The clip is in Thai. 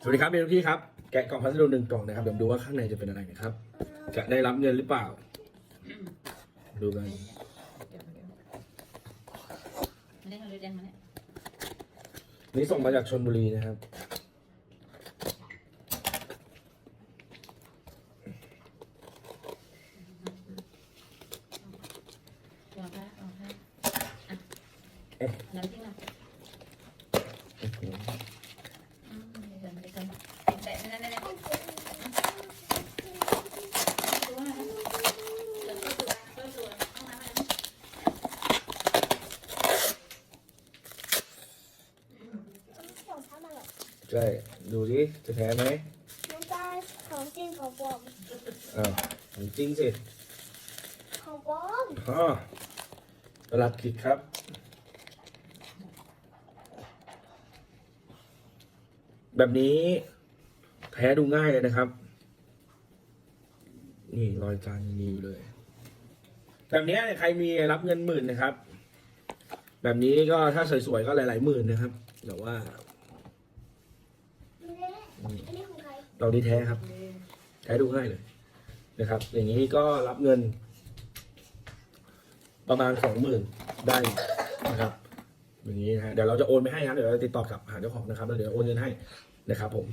สวัสดีครับเบนที่ครับ แกะกล่องพัสดุหนึ่งกล่องนะครับเดี๋ยวดูว่าข้างในจะเป็นอะไรนะครับ จะได้รับเงินหรือเปล่า ดูกันเดี๋ยวเดี๋ยวมาเล่นมาเนี่ยนี่ส่งมาจากชนบุรีนะครับเดี๋ยวค่ะเอาค่ะอะน้ำจิ้มอะอืมเดี๋ยวเดี๋ยวเดี๋ยวกันแตะนั่นนั่นนั่นตัวนะเดี๋ยวตัวตัวตัวเอามามา ของทำอะไร ใช่ ดูสิจะแท้ไหมน้ำตาลของจริงของปลอมอ้าวของจริงสิของปลอมอ๋อประหลัดขิดครับ แบบนี้แพ้ดูง่ายเลยนะครับ นี่รอยจานยังมีอยู่เลย แบบนี้ใครมีรับเงินหมื่นนะครับ แบบนี้ก็ถ้าสวยๆก็หลายๆหมื่นนะครับ แต่ว่า นี่แน่อันนี้ของใคร เราดีแท้ครับ แท้ดูง่ายเลยนะครับ อย่างนี้ก็รับเงิน ประมาณสองหมื่นได้นะครับอย่างนี้นะฮะเดี๋ยวเราจะโอนไปให้ครับเดี๋ยวเราติดต่อกลับหาเจ้าของนะครับแล้วเดี๋ยวโอนเงินให้นะครับผม